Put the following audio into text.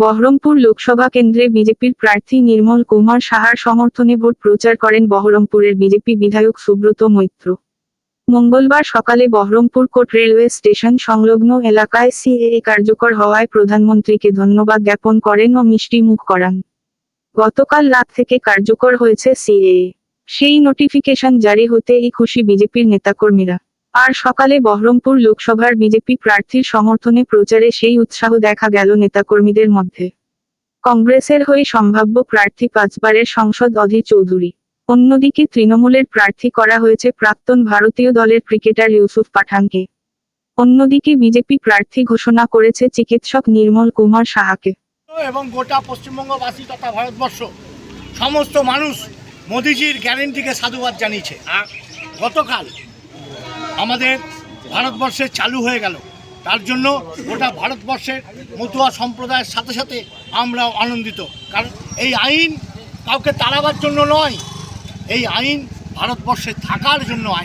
বহরমপুর লোকসভা কেন্দ্রে বিজেপির প্রার্থী নির্মল কুমার সাহার সমর্থনে ভোট প্রচার করেন বহরমপুরের বিজেপি বিধায়ক সুব্রত মৈত্র। মঙ্গলবার সকালে বহরমপুর কোট রেলওয়ে স্টেশন সংলগ্ন এলাকায় সিএএ কার্যকর হওয়ায় প্রধানমন্ত্রীকে ধন্যবাদ জ্ঞাপন করেন ও মিষ্টি মুখ করান। গতকাল রাত থেকে কার্যকর হয়েছে সিএএ। সেই নোটিফিকেশন জারি হতে এই খুশি বিজেপির নেতাকর্মীরা। আর সকালে বহরমপুর লোকসভার বিজেপি প্রার্থীর সমর্থনে প্রচারে সেই উৎসাহ দেখা গেল নেতাকর্মীদের মধ্যে। কংগ্রেসের হয়ে সম্ভাব্য প্রার্থী পাঁচবারের সংসদ অধীর চৌধুরী। অন্যদিকে তৃণমূলের প্রার্থী করা হয়েছে প্রাক্তন ভারতীয় দলের ক্রিকেটার ইউসুফ পাঠানকে। অন্যদিকে বিজেপি প্রার্থী ঘোষণা করেছে চিকিৎসক নির্মল কুমার সাহাকে। এবং গোটা পশ্চিমবঙ্গবাসী তথা ভারতবর্ষ সমস্ত মানুষ মোদিজির গ্যারেন্টিকে সাধুবাদ জানিয়েছে। গতকাল আমাদের ভারতবর্ষে চালু হয়ে গেল। তার জন্য গোটা ভারতবর্ষের মতুয়া সম্প্রদায়ের সাথে সাথে আমরাও আনন্দিত। কারণ এই আইন কাউকে তাড়াবার জন্য নয়, এই আইন ভারতবর্ষে থাকার জন্য আইন।